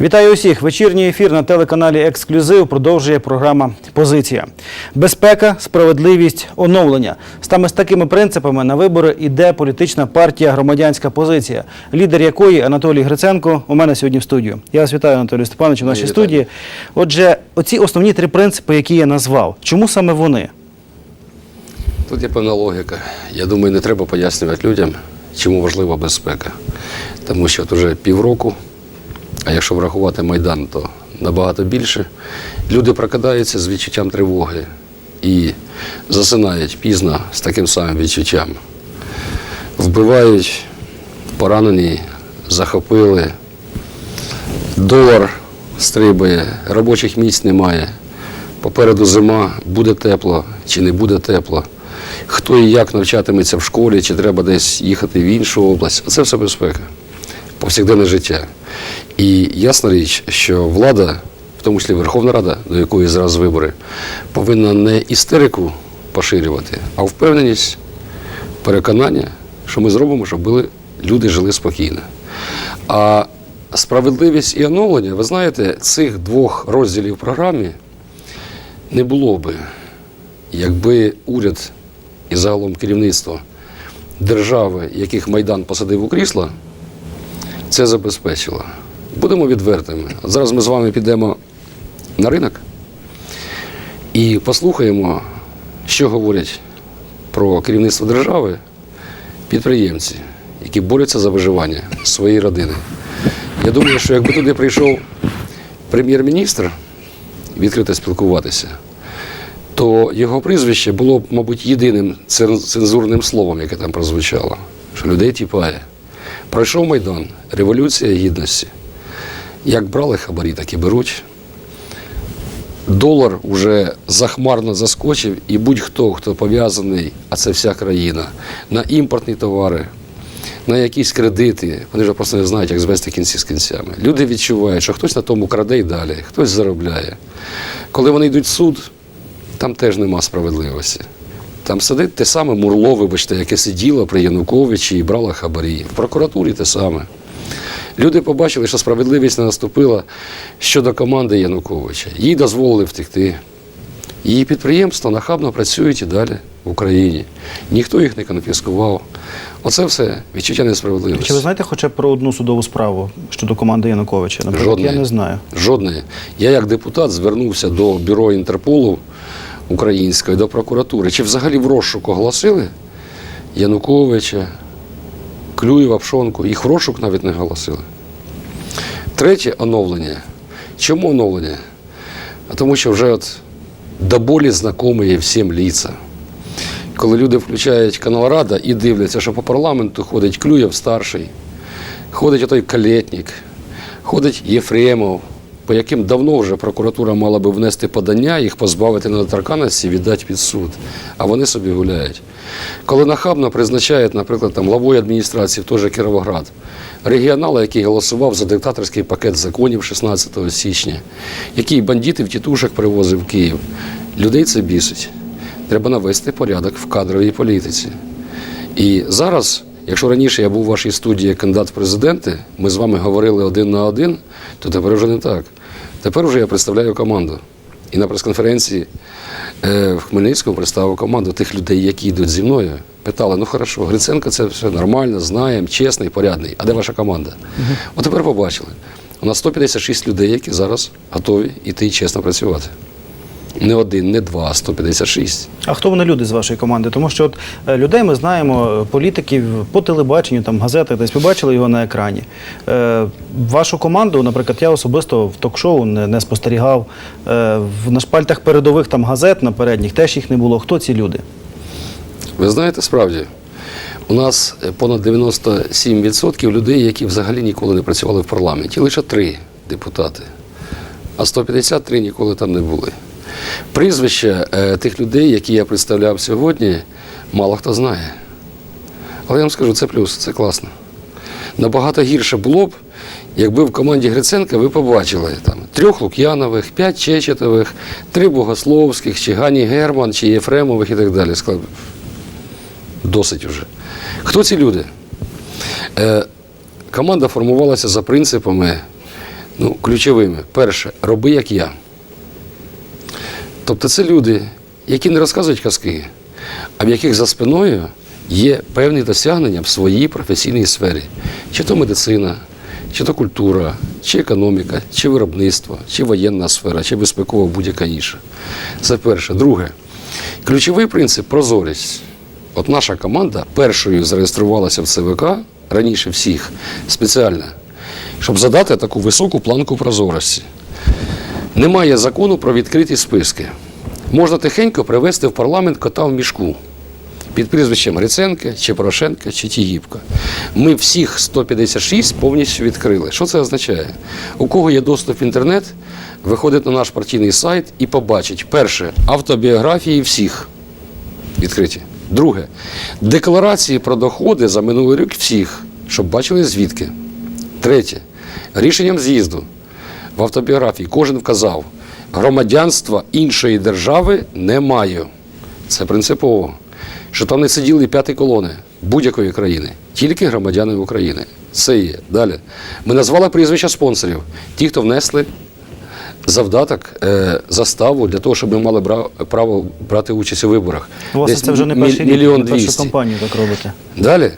Вітаю усіх. Вечірній ефір на телеканалі Ексклюзив продовжує програма Позиція. Безпека, справедливість, оновлення. Саме з такими принципами на вибори йде політична партія Громадянська позиція, лідер якої Анатолій Гриценко у мене сьогодні в студію. Я вас вітаю, Анатолій Степанович, у нашій Вітаю. студії. Отже, оці основні три принципи, які я назвав. Чому саме вони? Тут є певна логіка. Я думаю, не треба пояснювати людям, чому важлива безпека. Тому що от уже півроку, а якщо врахувати Майдан, то набагато більше, люди прокидаються з відчуттям тривоги і засинають пізно з таким самим відчуттям. Вбивають, поранені, захопили, долар стрибає, робочих місць немає. Попереду зима, буде тепло чи не буде тепло. Хто і як навчатиметься в школі, чи треба десь їхати в іншу область. Це все безпека, повсякденне життя. І ясна річ, що влада, в тому числі Верховна Рада, до якої зараз вибори, повинна не істерику поширювати, а впевненість, переконання, що ми зробимо, щоб люди жили спокійно. А справедливість і оновлення, ви знаєте, цих двох розділів в програмі не було би, якби уряд і загалом керівництво держави, яких Майдан посадив у крісло, це забезпечило. Будемо відвертими. Зараз ми з вами підемо на ринок і послухаємо, що говорять про керівництво держави підприємці, які борються за виживання своєї родини. Я думаю, що якби туди прийшов прем'єр-міністр відкрито спілкуватися, то його прізвище було б, мабуть, єдиним цензурним словом, яке там прозвучало, що людей тіпає. Пройшов Майдан, революція гідності. Як брали хабарі, так і беруть. Долар вже захмарно заскочив, і будь-хто, хто пов'язаний, а це вся країна, на імпортні товари, на якісь кредити, вони вже просто не знають, як звести кінці з кінцями. Люди відчувають, що хтось на тому краде й далі, хтось заробляє. Коли вони йдуть в суд, там теж нема справедливості. Там сидить те саме Мурло, вибачте, яке сиділо при Януковичі і брало хабарі. В прокуратурі те саме. Люди побачили, що справедливість не наступила щодо команди Януковича. Їй дозволили втекти. Її підприємства нахабно працюють і далі в Україні. Ніхто їх не конфіскував. Оце все відчуття несправедливості. Чи ви знаєте хоча б про одну судову справу щодо команди Януковича? Наприклад, Жодної. я не знаю. Жодної. Я як депутат звернувся до бюро Інтерполу української, до прокуратури. Чи взагалі в розшук оголосили Януковича, Клюєва, Пшонку? Їх в розшук навіть не голосили. Третє оновлення. Чому оновлення? А тому що вже от до болі знайомі всім ліца. Коли люди включають канал Рада і дивляться, що по парламенту ходить Клюєв старший, ходить отой Калєтнік, ходить Єфремов, по яким давно вже прокуратура мала би внести подання, їх позбавити недоторканності, віддати під суд. А вони собі гуляють. Коли нахабно призначають, наприклад, там главою адміністрації, в той же Кіровоград, регіонала, який голосував за диктаторський пакет законів 16 січня, який бандитів тітушок привозив в Київ, людей це бісить. Треба навести порядок в кадровій політиці. І зараз, якщо раніше я був у вашій студії як кандидат в президенти, ми з вами говорили один на один, то тепер вже не так. Тепер вже я представляю команду. І на прес-конференції е, в Хмельницькому представив команду тих людей, які йдуть зі мною. Питали, ну хорошо, Гриценко це все нормально, знаємо, чесний, порядний. А де ваша команда? От тепер побачили. У нас 156 людей, які зараз готові йти чесно працювати. Не один, не два, а 156. А хто вони люди з вашої команди? Тому що от е, людей ми знаємо, е, політиків по телебаченню, там газети, десь побачили його на екрані. Е, вашу команду, наприклад, я особисто в ток-шоу не, не спостерігав. Е, в, на шпальтах передових там газет на передніх теж їх не було. Хто ці люди? Ви знаєте, справді, у нас е, понад 97% людей, які взагалі ніколи не працювали в парламенті. Лише три депутати, а 153 ніколи там не були. Прізвища е, тих людей, які я представляв сьогодні, мало хто знає. Але я вам скажу, це плюс, це класно. Набагато гірше було б, якби в команді Гриценка ви побачили там трьох Лук'янових, п'ять Чечетових, три Богословських, чи Гані Герман, чи Єфремових і так далі. Досить вже. Хто ці люди? Е, команда формувалася за принципами Ну, ключовими. Перше, роби як я. Тобто це люди, які не розказують казки, а в яких за спиною є певні досягнення в своїй професійній сфері. Чи то медицина, чи то культура, чи економіка, чи виробництво, чи воєнна сфера, чи безпекова будь-яка інша. Це перше. Друге, ключовий принцип прозорість. От наша команда першою зареєструвалася в ЦВК раніше всіх спеціально, щоб задати таку високу планку прозорості. Немає закону про відкриті списки. Можна тихенько привезти в парламент кота в мішку під прізвищем Гриценка, чи Порошенка, чи Тігіпка. Ми всіх 156 повністю відкрили. Що це означає? У кого є доступ в інтернет, виходить на наш партійний сайт і побачить перше автобіографії всіх відкриті. Друге, декларації про доходи за минулий рік всіх, щоб бачили звідки. Третє, рішенням з'їзду в автобіографії кожен вказав, громадянства іншої держави не маю. Це принципово. Що там не сиділи п'яті колони будь-якої країни, тільки громадяни України. Це є. Далі. Ми назвали прізвища спонсорів, ті, хто внесли завдаток, е, заставу для того, щоб ми мали бра- право брати участь у виборах. У вас Десь це вже не перший рік, мільйон двісті. кампанію так робите. Далі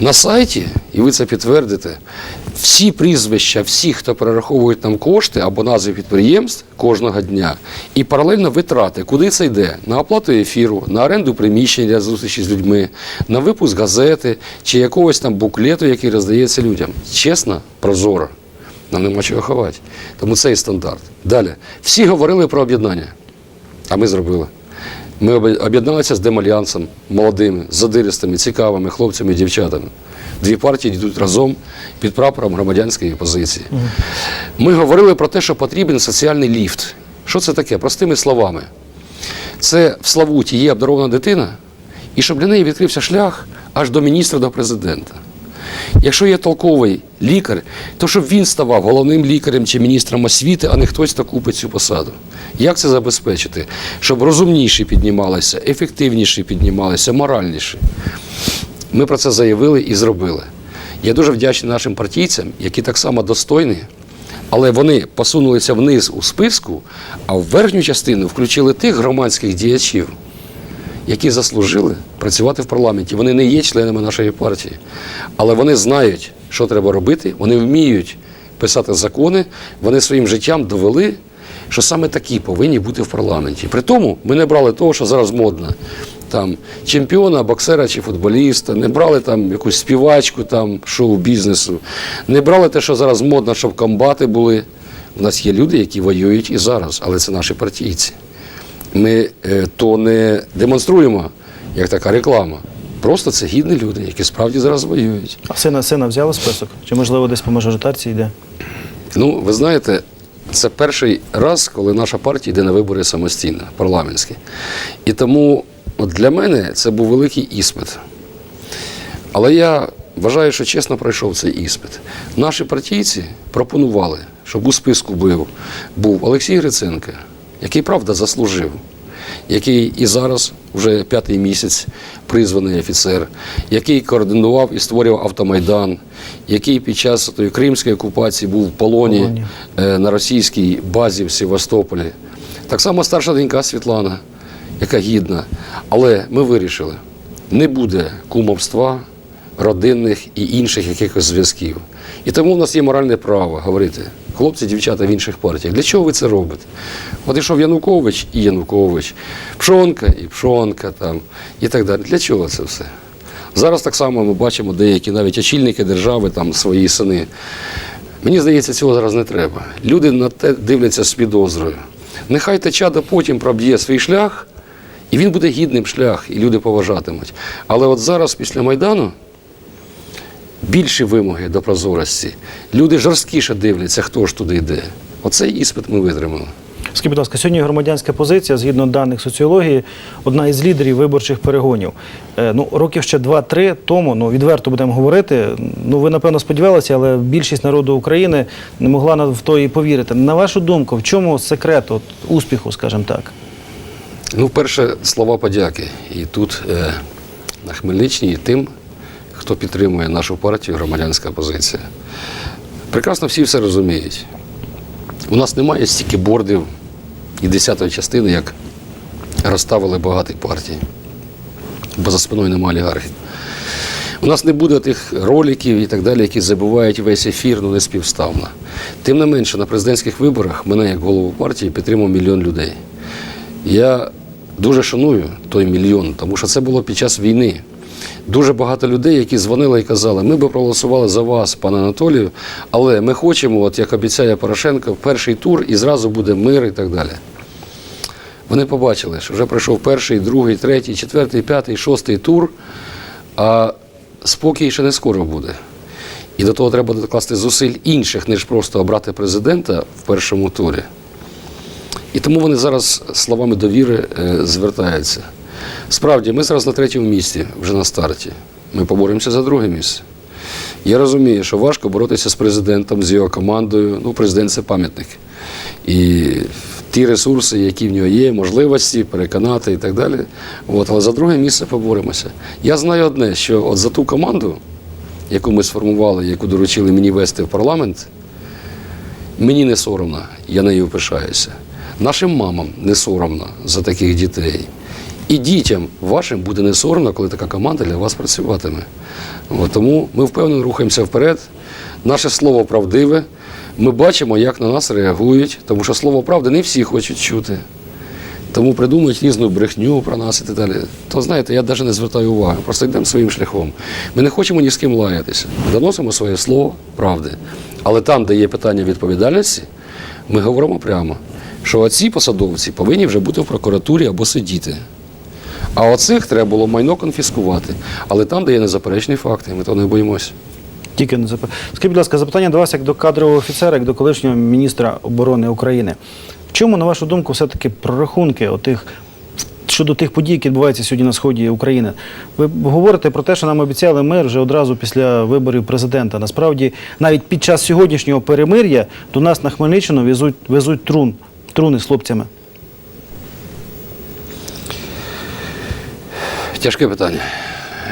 на сайті, і ви це підтвердите, всі прізвища, всі, хто перераховують нам кошти або назви підприємств кожного дня, і паралельно витрати, куди це йде? На оплату ефіру, на оренду приміщень для зустрічі з людьми, на випуск газети чи якогось там буклету, який роздається людям. Чесно, прозоро. Нам нема чого ховати. Тому це і стандарт. Далі. Всі говорили про об'єднання, а ми зробили. Ми об'єдналися з Демальянсом, молодими, задиристими, цікавими хлопцями і дівчатами. Дві партії йдуть разом під прапором громадянської позиції. Ми говорили про те, що потрібен соціальний ліфт. Що це таке? Простими словами. Це в Славуті є обдарована дитина, і щоб для неї відкрився шлях аж до міністра, до президента. Якщо є толковий лікар, то щоб він ставав головним лікарем чи міністром освіти, а не хтось, хто купить цю посаду. Як це забезпечити? Щоб розумніші піднімалися, ефективніші піднімалися, моральніші. Ми про це заявили і зробили. Я дуже вдячний нашим партійцям, які так само достойні, але вони посунулися вниз у списку, а в верхню частину включили тих громадських діячів, які заслужили працювати в парламенті. Вони не є членами нашої партії, але вони знають, що треба робити, вони вміють писати закони, вони своїм життям довели, що саме такі повинні бути в парламенті. При тому ми не брали того, що зараз модно. Там чемпіона, боксера чи футболіста, не брали там якусь співачку там шоу-бізнесу, не брали те, що зараз модно, щоб комбати були. У нас є люди, які воюють і зараз, але це наші партійці ми е, то не демонструємо як така реклама. Просто це гідні люди, які справді зараз воюють. А сина сина взяли список? Чи можливо десь по мажоритарці йде? Ну, ви знаєте, це перший раз, коли наша партія йде на вибори самостійно, парламентські. І тому от для мене це був великий іспит. Але я вважаю, що чесно пройшов цей іспит. Наші партійці пропонували, щоб у списку був, був Олексій Гриценко, який правда заслужив, який і зараз, вже п'ятий місяць, призваний офіцер, який координував і створював автомайдан, який під час тої кримської окупації був в полоні, Полоні. е, на російській базі в Севастополі. Так само старша донька Світлана, яка гідна. Але ми вирішили, не буде кумовства, родинних і інших якихось зв'язків. І тому в нас є моральне право говорити, хлопці, дівчата в інших партіях, для чого ви це робите? От ішов Янукович і Янукович, Пшонка і Пшонка там, і так далі. Для чого це все? Зараз так само ми бачимо деякі навіть очільники держави, там свої сини. Мені здається, цього зараз не треба. Люди на те дивляться з підозрою. Нехай те чадо потім проб'є свій шлях, і він буде гідним шлях, і люди поважатимуть. Але от зараз, після Майдану, більші вимоги до прозорості. Люди жорсткіше дивляться, хто ж туди йде. Оцей іспит ми витримали. Скажіть, будь ласка, сьогодні громадянська позиція, згідно даних соціології, одна із лідерів виборчих перегонів. Е, ну, років ще 2-3 тому, ну відверто будемо говорити. Ну, ви напевно сподівалися, але більшість народу України не могла в то і повірити. На вашу думку, в чому секрет от, успіху, скажімо так? Ну, перше, слова подяки. І тут е, на Хмельниччині тим, хто підтримує нашу партію, громадянська позиція. Прекрасно всі все розуміють. У нас немає стільки бордів і десятої частини, як розставили багаті партії. Бо за спиною немає олігархів. У нас не буде тих роликів і так далі, які забувають весь ефір, ну не співставно. Тим не менше, на президентських виборах мене як голову партії підтримав мільйон людей. Я дуже шаную той мільйон, тому що це було під час війни. Дуже багато людей, які дзвонили і казали, ми би проголосували за вас, пане Анатолію, але ми хочемо, от як обіцяє Порошенко, перший тур і зразу буде мир і так далі. Вони побачили, що вже пройшов перший, другий, третій, четвертий, п'ятий, шостий тур, а спокій ще не скоро буде. І до того треба докласти зусиль інших, ніж просто обрати президента в першому турі. І тому вони зараз словами довіри е, звертаються. Справді, ми зараз на третьому місці, вже на старті. Ми поборемося за друге місце. Я розумію, що важко боротися з президентом, з його командою. Ну, президент це пам'ятник. І ті ресурси, які в нього є, можливості переконати і так далі. От, але за друге місце поборемося. Я знаю одне, що от за ту команду, яку ми сформували, яку доручили мені вести в парламент, Мені не соромно, я нею пишаюся. Нашим мамам не соромно за таких дітей. І дітям вашим буде не соромно, коли така команда для вас працюватиме. От, тому ми впевнено рухаємося вперед. Наше слово правдиве. Ми бачимо, як на нас реагують, тому що слово правди не всі хочуть чути. Тому придумують різну брехню про нас і так далі. То знаєте, я навіть не звертаю уваги, просто йдемо своїм шляхом. Ми не хочемо ні з ким лаятися. Доносимо своє слово правди. Але там, де є питання відповідальності, ми говоримо прямо, що оці посадовці повинні вже бути в прокуратурі або сидіти. А оцих треба було майно конфіскувати. Але там, де є незаперечні факти, ми того не боїмося. Тільки не зап... Скажіть, будь ласка, запитання до вас як до кадрового офіцера, як до колишнього міністра оборони України. В чому, на вашу думку, все-таки прорахунки отих, щодо тих подій, які відбуваються сьогодні на сході України? Ви говорите про те, що нам обіцяли мир вже одразу після виборів президента. Насправді, навіть під час сьогоднішнього перемир'я до нас на Хмельниччину везуть, везуть трун, труни з хлопцями. Тяжке питання.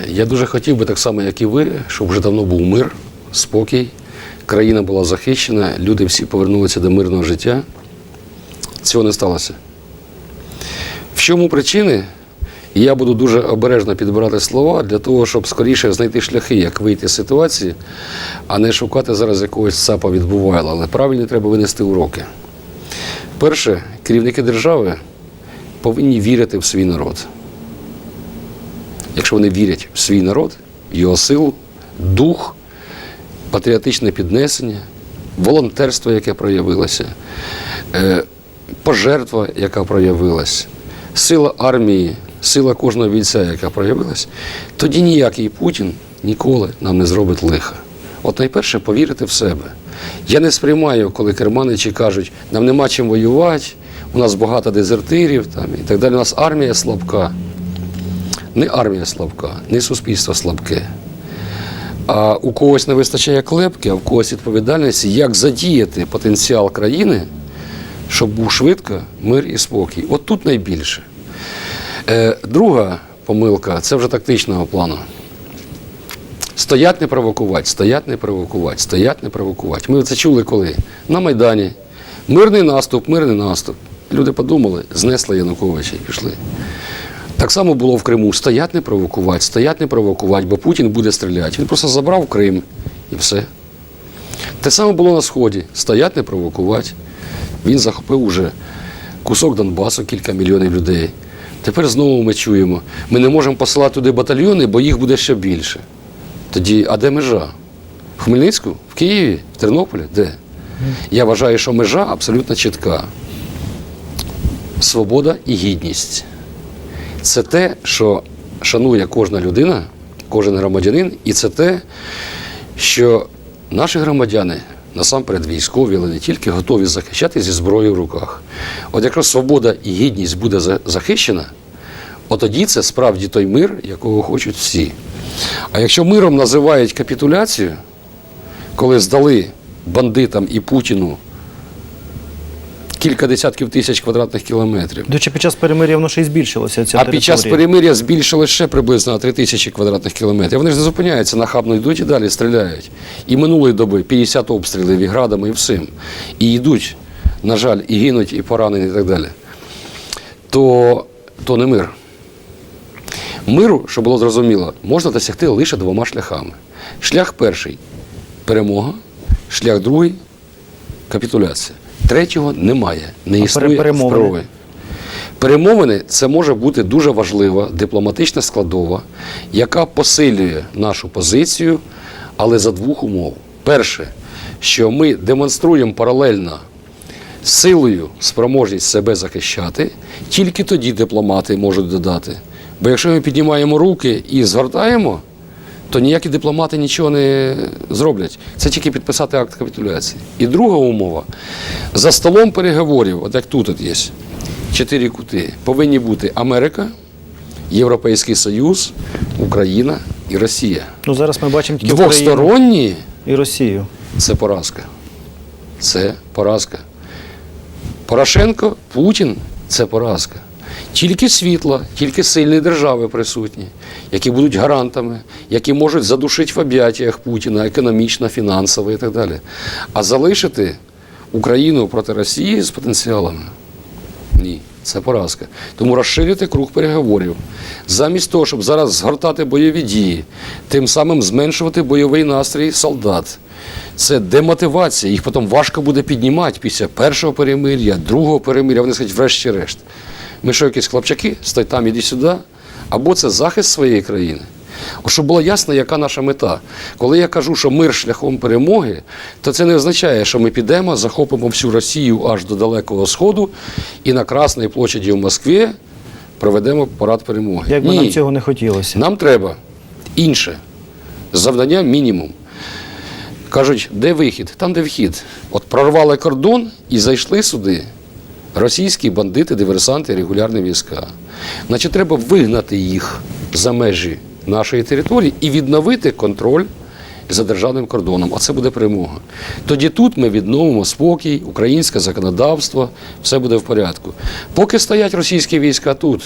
Я дуже хотів би, так само, як і ви, щоб вже давно був мир, спокій, країна була захищена, люди всі повернулися до мирного життя. Цього не сталося. В чому причини? Я буду дуже обережно підбирати слова для того, щоб скоріше знайти шляхи, як вийти з ситуації, а не шукати зараз якогось ЦАПа відбувайла. Але правильно треба винести уроки. Перше, керівники держави повинні вірити в свій народ якщо вони вірять в свій народ, його силу, дух, патріотичне піднесення, волонтерство, яке проявилося, е, пожертва, яка проявилась, сила армії, сила кожного бійця, яка проявилась, тоді ніякий Путін ніколи нам не зробить лиха. От найперше повірити в себе. Я не сприймаю, коли керманичі кажуть, нам нема чим воювати, у нас багато дезертирів там, і так далі. У нас армія слабка. Не армія слабка, не суспільство слабке. А у когось не вистачає клепки, а в когось відповідальності, як задіяти потенціал країни, щоб був швидко мир і спокій. От тут найбільше. Е, друга помилка це вже тактичного плану. Стоять не провокувати, стоять не провокувати, стоять не провокувати. Ми це чули коли? На Майдані. Мирний наступ, мирний наступ. Люди подумали, знесли Януковича і пішли. Так само було в Криму. Стоять не провокувати, стоять не провокувати, бо Путін буде стріляти. Він просто забрав Крим і все. Те саме було на Сході. Стоять не провокувати. Він захопив уже кусок Донбасу, кілька мільйонів людей. Тепер знову ми чуємо, ми не можемо посилати туди батальйони, бо їх буде ще більше. Тоді, а де межа? В Хмельницьку? В Києві? В Тернополі? Де? Я вважаю, що межа абсолютно чітка. Свобода і гідність це те, що шанує кожна людина, кожен громадянин, і це те, що наші громадяни, насамперед військові, але не тільки готові захищати зі зброєю в руках. От якраз свобода і гідність буде захищена, от тоді це справді той мир, якого хочуть всі. А якщо миром називають капітуляцію, коли здали бандитам і Путіну кілька десятків тисяч квадратних кілометрів. До речі, під час перемир'я воно ще й збільшилося. Ця А під час перемир'я збільшили ще приблизно на 3 тисячі квадратних кілометрів. Вони ж не зупиняються, нахабно йдуть і далі стріляють. І минулої доби 50 обстрілів і градами, і всім. І йдуть на жаль, і гинуть, і поранені, і так далі, то, то не мир. Миру, щоб було зрозуміло, можна досягти лише двома шляхами. Шлях перший перемога, шлях другий капітуляція. Третього немає, не існує перемовини? здорової. Перемовини це може бути дуже важлива дипломатична складова, яка посилює нашу позицію, але за двох умов. Перше, що ми демонструємо паралельно силою спроможність себе захищати, тільки тоді дипломати можуть додати. Бо якщо ми піднімаємо руки і згортаємо, то ніякі дипломати нічого не зроблять. Це тільки підписати акт капітуляції. І друга умова: за столом переговорів, от як тут от є, чотири кути, повинні бути Америка, Європейський Союз, Україна і Росія. Ну зараз ми бачимо тільки Двосторонні і Росію. це поразка. Це поразка. Порошенко, Путін це поразка. Тільки світла, тільки сильні держави присутні, які будуть гарантами, які можуть задушити в об'яттях Путіна економічно, фінансово і так далі. А залишити Україну проти Росії з потенціалами ні, це поразка. Тому розширити круг переговорів. Замість того, щоб зараз згортати бойові дії, тим самим зменшувати бойовий настрій солдат. Це демотивація. Їх потім важко буде піднімати після першого перемир'я, другого перемир'я. Вони скажуть, врешті-решт. Ми що, якісь хлопчаки, стой там, іди сюди. Або це захист своєї країни. Щоб було ясно, яка наша мета. Коли я кажу, що мир шляхом перемоги, то це не означає, що ми підемо, захопимо всю Росію аж до Далекого Сходу і на Красній площаді в Москві проведемо парад перемоги. Як би нам цього не хотілося. Нам треба інше. Завдання мінімум. Кажуть, де вихід? Там, де вхід. От прорвали кордон і зайшли сюди російські бандити, диверсанти, регулярні війська. Значить, треба вигнати їх за межі нашої території і відновити контроль за державним кордоном. А це буде перемога. Тоді тут ми відновимо спокій, українське законодавство, все буде в порядку. Поки стоять російські війська тут,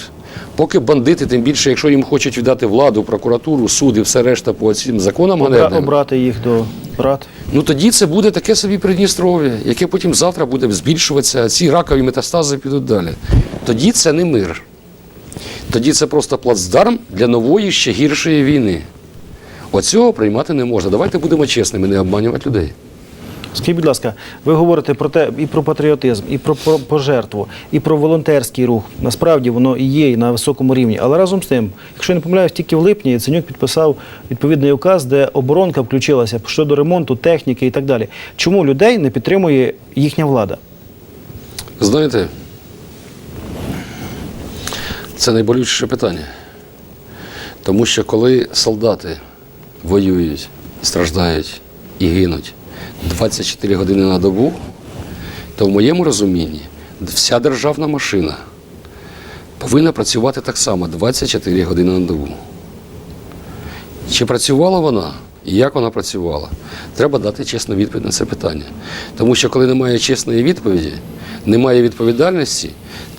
поки бандити, тим більше, якщо їм хочуть віддати владу, прокуратуру, суди, все решта по цим законам ганебним, обрати їх до брат. Ну тоді це буде таке собі Придністров'я, яке потім завтра буде збільшуватися, а ці ракові метастази підуть далі. Тоді це не мир. Тоді це просто плацдарм для нової ще гіршої війни. Оцього приймати не можна. Давайте будемо чесними, не обманювати людей. Скажіть, будь ласка, ви говорите про те і про патріотизм, і про, про пожертву, і про волонтерський рух. Насправді воно і є і на високому рівні. Але разом з тим, якщо я не помиляюсь, тільки в липні Яценюк підписав відповідний указ, де оборонка включилася щодо ремонту техніки і так далі. Чому людей не підтримує їхня влада? Знаєте, це найболючіше питання. Тому що коли солдати воюють, страждають і гинуть 24 години на добу, то в моєму розумінні вся державна машина повинна працювати так само 24 години на добу. Чи працювала вона і як вона працювала? Треба дати чесну відповідь на це питання. Тому що коли немає чесної відповіді, немає відповідальності,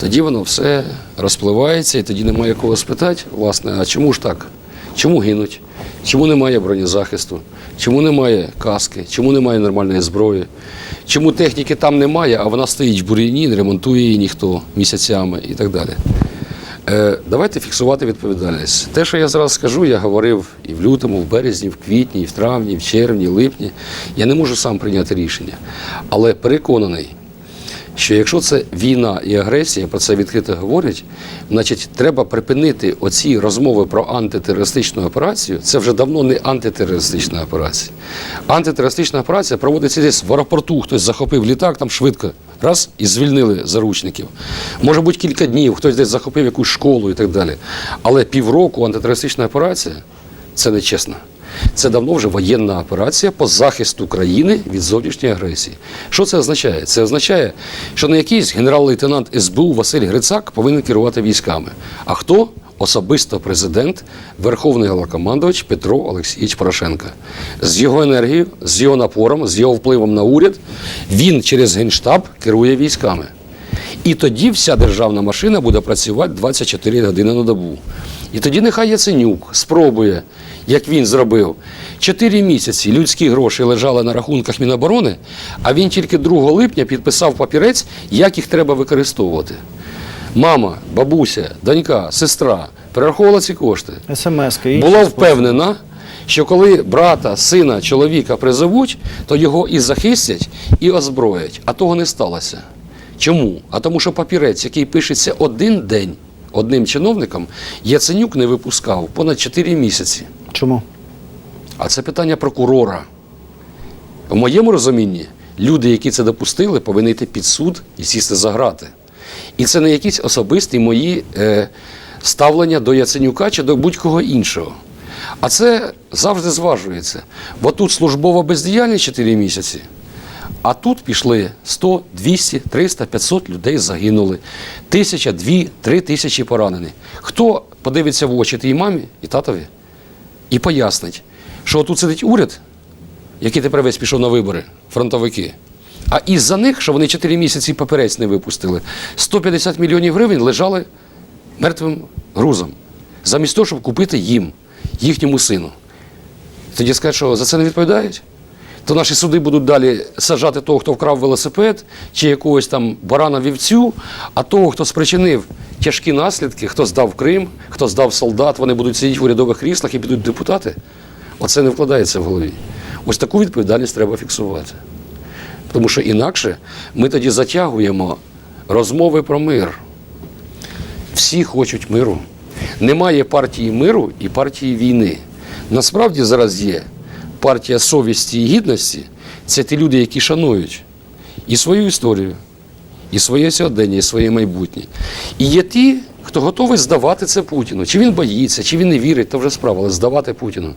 тоді воно все розпливається і тоді немає кого спитати, власне, а чому ж так? Чому гинуть? Чому немає бронезахисту? Чому немає каски? Чому немає нормальної зброї? Чому техніки там немає, а вона стоїть в бур'яні, не ремонтує її ніхто місяцями і так далі? Е, давайте фіксувати відповідальність. Те, що я зараз скажу, я говорив і в лютому, в березні, в квітні, і в травні, і в червні, і в липні. Я не можу сам прийняти рішення. Але переконаний, що якщо це війна і агресія, про це відкрито говорять, значить треба припинити оці розмови про антитерористичну операцію. Це вже давно не антитерористична операція. Антитерористична операція проводиться десь в аеропорту, хтось захопив літак, там швидко. Раз і звільнили заручників. Може бути кілька днів, хтось десь захопив якусь школу і так далі. Але півроку антитерористична операція це нечесно. Це давно вже воєнна операція по захисту країни від зовнішньої агресії. Що це означає? Це означає, що не якийсь генерал-лейтенант СБУ Василь Грицак повинен керувати військами. А хто? Особисто президент, Верховний Головнокомандувач Петро Олексійович Порошенко. З його енергією, з його напором, з його впливом на уряд, він через Генштаб керує військами. І тоді вся державна машина буде працювати 24 години на добу. І тоді нехай Яценюк спробує, як він зробив. Чотири місяці людські гроші лежали на рахунках Міноборони, а він тільки 2 липня підписав папірець, як їх треба використовувати. Мама, бабуся, донька, сестра перераховувала ці кошти. СМС-ки. Була впевнена, що коли брата, сина, чоловіка призовуть, то його і захистять, і озброять. А того не сталося. Чому? А тому, що папірець, який пишеться один день одним чиновником, Яценюк не випускав понад 4 місяці. Чому? А це питання прокурора. В моєму розумінні, люди, які це допустили, повинні йти під суд і сісти за грати. І це не якісь особисті мої е, ставлення до Яценюка чи до будь-кого іншого. А це завжди зважується. Бо тут службова бездіяльність 4 місяці, а тут пішли 100, 200, 300, 500 людей загинули. Тисяча, дві, три тисячі поранені. Хто подивиться в очі тій мамі і татові? і пояснить, що тут сидить уряд, який тепер весь пішов на вибори, фронтовики. А із-за них, що вони 4 місяці паперець не випустили, 150 мільйонів гривень лежали мертвим грузом, замість того, щоб купити їм, їхньому сину. Тоді скажуть, що за це не відповідають? То наші суди будуть далі саджати того, хто вкрав велосипед, чи якогось там барана вівцю, а того, хто спричинив тяжкі наслідки, хто здав Крим, хто здав солдат, вони будуть сидіти в урядових кріслах і підуть депутати. Оце не вкладається в голові. Ось таку відповідальність треба фіксувати. Тому що інакше ми тоді затягуємо розмови про мир. Всі хочуть миру. Немає партії миру і партії війни. Насправді зараз є партія совісті і гідності це ті люди, які шанують і свою історію, і своє сьогодення, і своє майбутнє. І є ті, хто готовий здавати це Путіну. Чи він боїться, чи він не вірить, то вже справа, але здавати Путіну.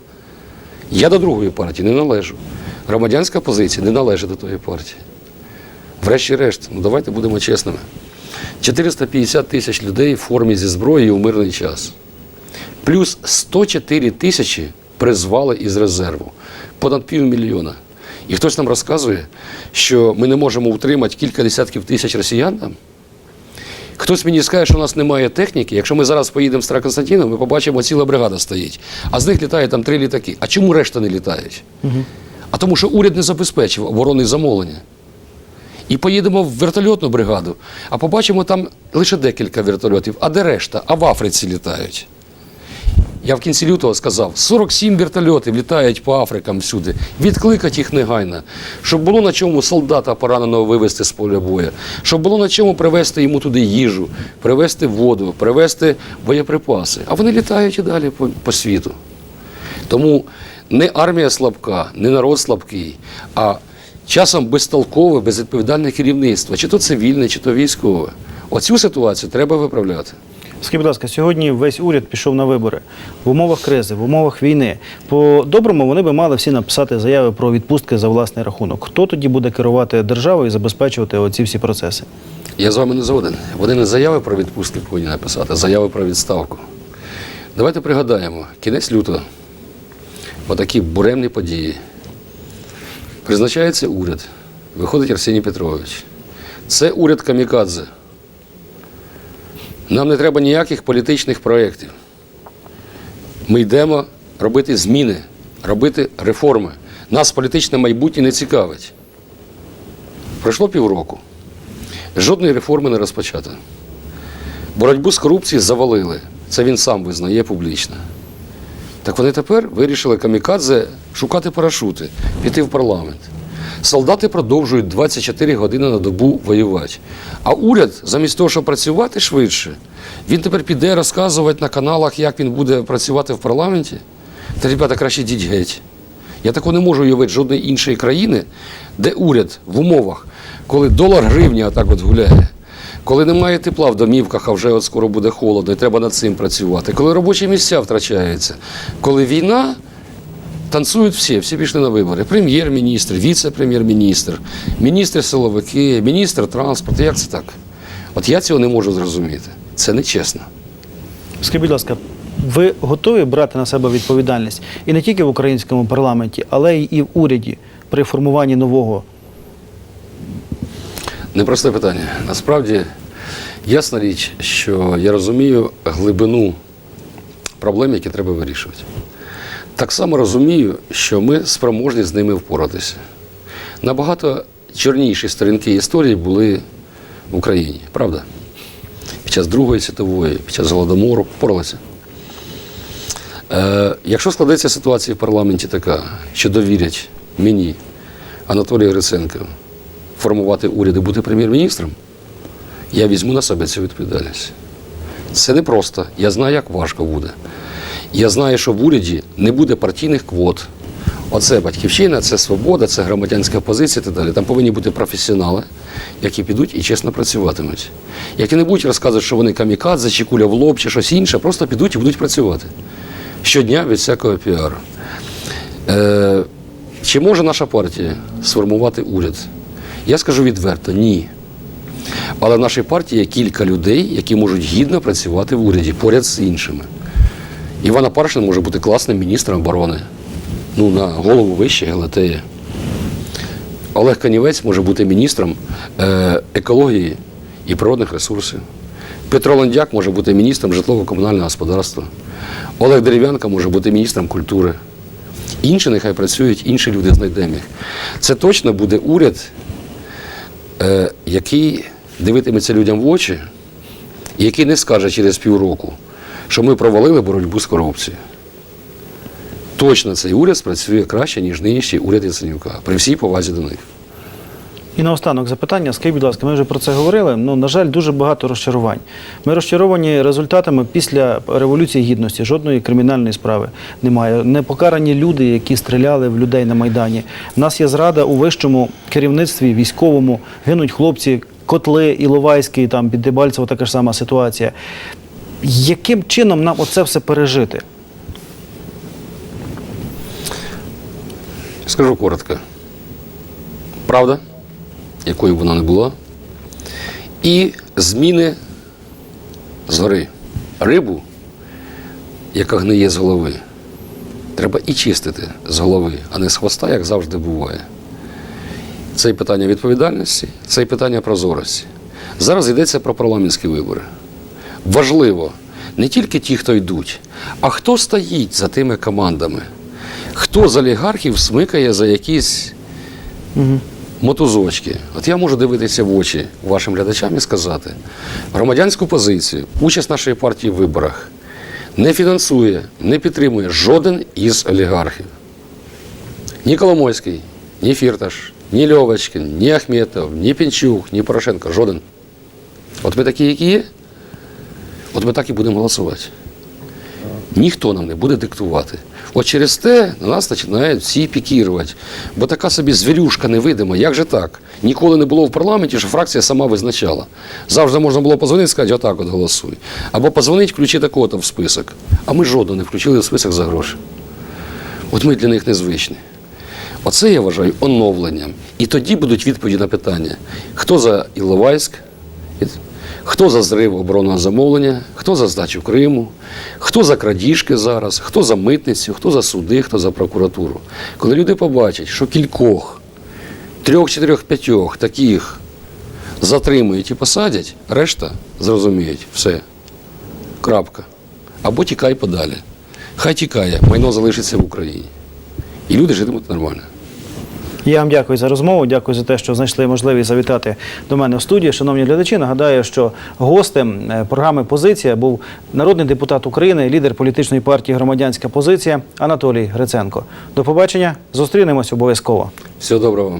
Я до другої партії не належу. Громадянська позиція не належить до тої партії. Врешті-решт, ну давайте будемо чесними. 450 тисяч людей в формі зі зброєю у мирний час. Плюс 104 тисячі призвали із резерву. Понад півмільйона. І хтось нам розказує, що ми не можемо утримати кілька десятків тисяч росіян там. Хтось мені скаже, що у нас немає техніки. Якщо ми зараз поїдемо в Староконстантинов, ми побачимо, ціла бригада стоїть. А з них літає там три літаки. А чому решта не літають? А тому, що уряд не забезпечив оборонне замовлення. І поїдемо в вертольотну бригаду, а побачимо там лише декілька вертольотів. А де решта? А в Африці літають. Я в кінці лютого сказав, 47 вертольотів літають по Африкам всюди. Відкликати їх негайно, щоб було на чому солдата пораненого вивезти з поля бою, щоб було на чому привезти йому туди їжу, привезти воду, привезти боєприпаси. А вони літають і далі по, по світу. Тому не армія слабка, не народ слабкий, а часом безтолкове, безвідповідальне керівництво, чи то цивільне, чи то військове. Оцю ситуацію треба виправляти. Скажіть, будь ласка, сьогодні весь уряд пішов на вибори в умовах кризи, в умовах війни. По-доброму вони би мали всі написати заяви про відпустки за власний рахунок. Хто тоді буде керувати державою і забезпечувати оці всі процеси? Я з вами не згоден. Вони не заяви про відпустки повинні написати, а заяви про відставку. Давайте пригадаємо, кінець лютого, отакі буремні події. Призначається уряд, виходить Арсеній Петрович. Це уряд Камікадзе. Нам не треба ніяких політичних проєктів. Ми йдемо робити зміни, робити реформи. Нас політичне майбутнє не цікавить. Пройшло півроку. Жодної реформи не розпочато. Боротьбу з корупцією завалили. Це він сам визнає публічно. Так вони тепер вирішили камікадзе шукати парашути, піти в парламент. Солдати продовжують 24 години на добу воювати. А уряд, замість того, щоб працювати швидше, він тепер піде розказувати на каналах, як він буде працювати в парламенті. Та, ребята, краще йдіть геть. Я такого не можу уявити жодної іншої країни, де уряд в умовах, коли долар гривня отак от гуляє, коли немає тепла в домівках, а вже от скоро буде холодно, і треба над цим працювати, коли робочі місця втрачаються, коли війна, танцюють всі, всі пішли на вибори. Прем'єр-міністр, віце-прем'єр-міністр, міністр силовики, міністр транспорту. Як це так? От я цього не можу зрозуміти. Це нечесно. Скажіть, будь ласка, ви готові брати на себе відповідальність і не тільки в українському парламенті, але й в уряді при формуванні нового Непросте питання. Насправді, ясна річ, що я розумію глибину проблем, які треба вирішувати. Так само розумію, що ми спроможні з ними впоратися. Набагато чорніші сторінки історії були в Україні, правда? Під час Другої світової, під час Голодомору впоралися. Е, якщо складеться ситуація в парламенті така, що довірять мені, Анатолію Гриценко, формувати уряд і бути прем'єр-міністром, я візьму на себе цю відповідальність. Це не просто. Я знаю, як важко буде. Я знаю, що в уряді не буде партійних квот. Оце батьківщина, це свобода, це громадянська позиція і так далі. Там повинні бути професіонали, які підуть і чесно працюватимуть. Які не будуть розказувати, що вони камікадзе, чи куля в лоб, чи щось інше, просто підуть і будуть працювати. Щодня від всякого піару. Е, чи може наша партія сформувати уряд? Я скажу відверто, ні. Але в нашій партії є кілька людей, які можуть гідно працювати в уряді поряд з іншими. Івана Паршин може бути класним міністром оборони. Ну, на голову вище Галатея. Олег Канівець може бути міністром е, екології і природних ресурсів. Петро Ландяк може бути міністром житлово-комунального господарства. Олег Дерев'янка може бути міністром культури. Інші нехай працюють, інші люди знайдемо їх. Це точно буде уряд, е, який дивитиметься людям в очі, який не скаже через півроку, що ми провалили боротьбу з корупцією. Точно цей уряд спрацює краще, ніж нинішній уряд Яценюка, при всій повазі до них. І наостанок запитання. Скажіть, будь ласка, ми вже про це говорили. Ну, на жаль, дуже багато розчарувань. Ми розчаровані результатами після Революції Гідності. Жодної кримінальної справи немає. Не покарані люди, які стріляли в людей на Майдані. У нас є зрада у вищому керівництві, військовому. Гинуть хлопці, котли, Іловайський, там під Дебальцево така ж сама ситуація. Яким чином нам оце все пережити? Скажу коротко. Правда, якою б вона не була. І зміни згори. Рибу, яка гниє з голови, треба і чистити з голови, а не з хвоста, як завжди буває. Це і питання відповідальності, це і питання прозорості. Зараз йдеться про парламентські вибори. Важливо не тільки ті, хто йдуть, а хто стоїть за тими командами. Хто з олігархів смикає за якісь мотузочки? От я можу дивитися в очі вашим глядачам і сказати: громадянську позицію, участь нашої партії в виборах не фінансує, не підтримує жоден із олігархів. Ні Коломойський, ні Фірташ, ні Льовочкін, ні Ахметов, ні Пінчук, ні Порошенко. Жоден. От ми такі, які є, от ми так і будемо голосувати. Ніхто нам не буде диктувати. От через те на нас починають всі пікірувати. Бо така собі звірюшка невидима. Як же так? Ніколи не було в парламенті, що фракція сама визначала. Завжди можна було позвонити і сказати, отак от голосуй. Або позвонити, включи такого-то в список. А ми жодного не включили в список за гроші. От ми для них незвичні. Оце я вважаю оновленням. І тоді будуть відповіді на питання: хто за Іловайськ, хто за зрив оборонного замовлення, хто за здачу Криму, хто за крадіжки зараз, хто за митницю, хто за суди, хто за прокуратуру. Коли люди побачать, що кількох, трьох, чотирьох, п'ятьох таких затримують і посадять, решта зрозуміють все. Крапка. Або тікай подалі. Хай тікає, майно залишиться в Україні. І люди житимуть нормально. Я вам дякую за розмову. Дякую за те, що знайшли можливість завітати до мене в студії. Шановні глядачі, нагадаю, що гостем е, програми Позиція був народний депутат України, лідер політичної партії Громадянська позиція Анатолій Гриценко. До побачення. Зустрінемось обов'язково. Всього доброго.